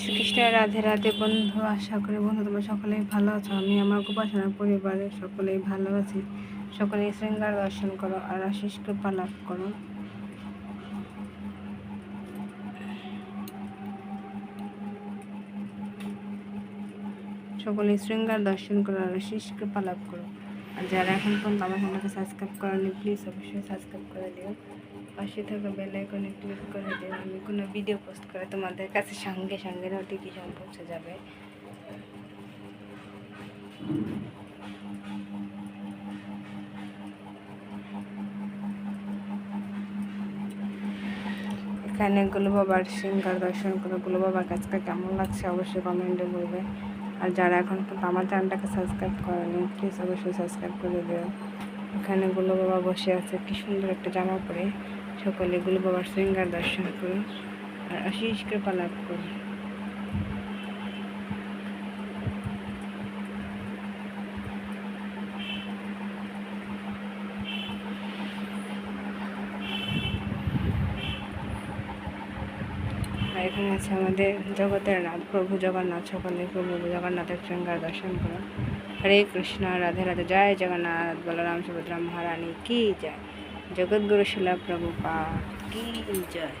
শ্রীকৃষ্ণ, রাধে রাধে বন্ধু, আশা করি বন্ধু তোমরা সকলেই ভালো আছো। আমি আমার উপাসনা পরিবারের সকলেই ভালো আছি। সকলেই শৃঙ্গার দর্শন করো আর আশিস কৃপা লাভ করো। সকলেই শৃঙ্গার দর্শন করো আর আশিস কৃপা লাভ করো। আর যারা এখন পর্যন্ত আমার চ্যানেলকে সাবস্ক্রাইব করেনি প্লিজ অবশ্যই সাবস্ক্রাইব করে দিও। পাশে থাকা বেল আইকনে ক্লিক করে দিও আমি কোনো ভিডিও পোস্ট করে তোমাদের কাছে সঙ্গে সঙ্গে নোটিফিকেশন পৌঁছে যাবে। এখানে গুলো বাবার সিঙ্গার দর্শন করে বাবার কাছকে কেমন লাগছে অবশ্যই কমেন্টে বলবে। আর যারা এখন পর্যন্ত আমার চ্যানেলটাকে সাবস্ক্রাইব করেনি প্লিজ অবশ্যই সাবস্ক্রাইব করে দিও। এখানে বাবা বসে আছে, কি সুন্দর একটা জামা পরে। সকলে গুলো বাবার সিঙ্গার দর্শন করুন। আর আশিস কৃপা লাভ করুন। এখানে আছে আমাদের জগতের নাথ প্রভু জগন্নাথ সকলে, প্রভু জগন্নাথের শৃঙ্গার দর্শন করুন। হরে কৃষ্ণ, রাধে রাধে, জয় জগন্নাথ, বলরাম, সুভদ্রা মহারানী, কি জয়। জগৎগুরু শিলা প্রভু পা কি জয়।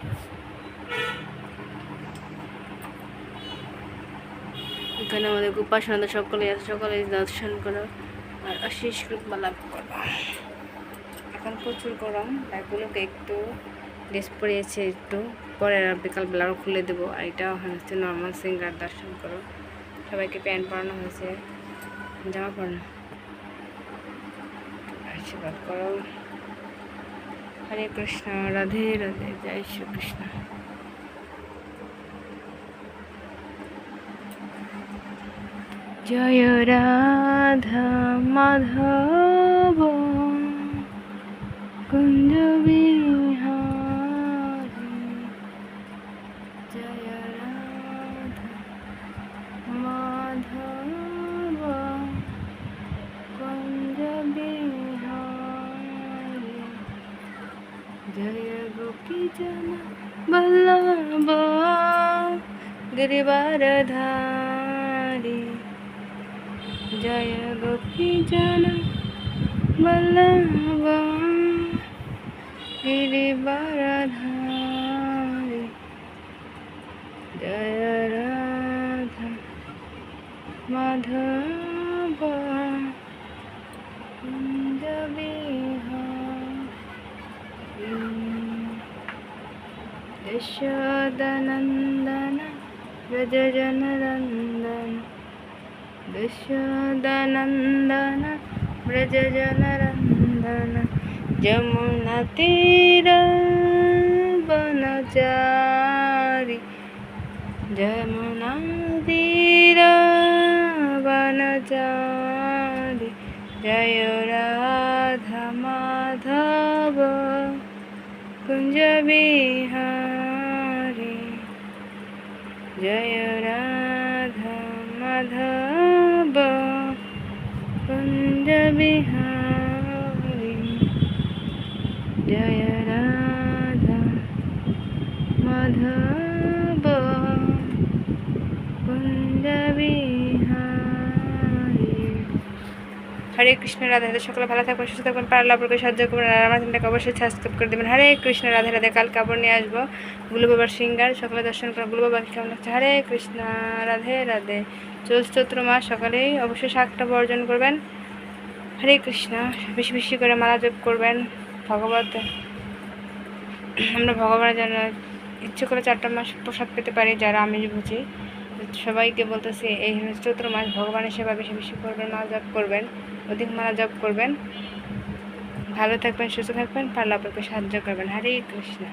এখানে আমাদের উপাসনা সকলে সকলে দর্শন করো আর আশিস কৃপা লাভ করো। এখন প্রচুর গরম এগুলোকে একটু ড্রেস পরিয়েছে একটু। পরে বিকালবেলা খুলে দেবো, আর এটা হচ্ছে নর্মাল সিঙ্গার দর্শন করো। সবাইকে প্যান্ট পরানো হয়েছে, জামা পরানো। আশীর্বাদ করো। হরে কৃষ্ণ রাধে রাধে জয় শ্রীকৃষ্ণ। জয় রাধা মাধব কুঞ্জ जय गोपी जन बल्लभ गिरिवार धारी। जय गोपी जन बल्लभ गिरिवार धारी। जय राधा माधव जबी यशोदनन्दन व्रजजनरन्दन यशोदनन्दन व्रजजनरन्दन यमुनातीरवनचारि यमुनातीरवनचारि जय राधा রাধা মাধব কুঞ্জ বিহারি জয় রাধা মাধব কুঞ্জ বিহারি হরে কৃষ্ণ, রাধা রাধা, সকলে ভালো থাকবেন সুস্থ থাকবেন পারলে অপরকে সাহায্য করবেন আর আমার চ্যানেলটাকে অবশ্যই সাবস্ক্রাইব করে দেবেন। হরে কৃষ্ণ, রাধে রাধে, কাল কাপড় নিয়ে আসব, গুলু বাবার সিঙ্গার, সকলে দর্শন করেন। গুলু বাবাকে কেমন লাগছে? হরে কৃষ্ণ, রাধে রাধে। চৈত্র মাস সকালেই অবশ্যই শাকটা বর্জন করবেন। হরে কৃষ্ণ, বেশি বেশি করে মালা জপ করবেন ভগবত। আমরা ভগবানের জন্য ইচ্ছে করে চারটা মাস প্রসাদ পেতে পারি, যারা আমি বুঝি সবাইকে বলতেছি, এই চৈত্র মাস, ভগবানের সেবা বেশি বেশি করবেন, মালা জপ করবেন, অধিক মালা জপ করবেন। ভালো থাকবেন, সুস্থ থাকবেন, পারলে আপনাকে সাহায্য করবেন। হরে কৃষ্ণ।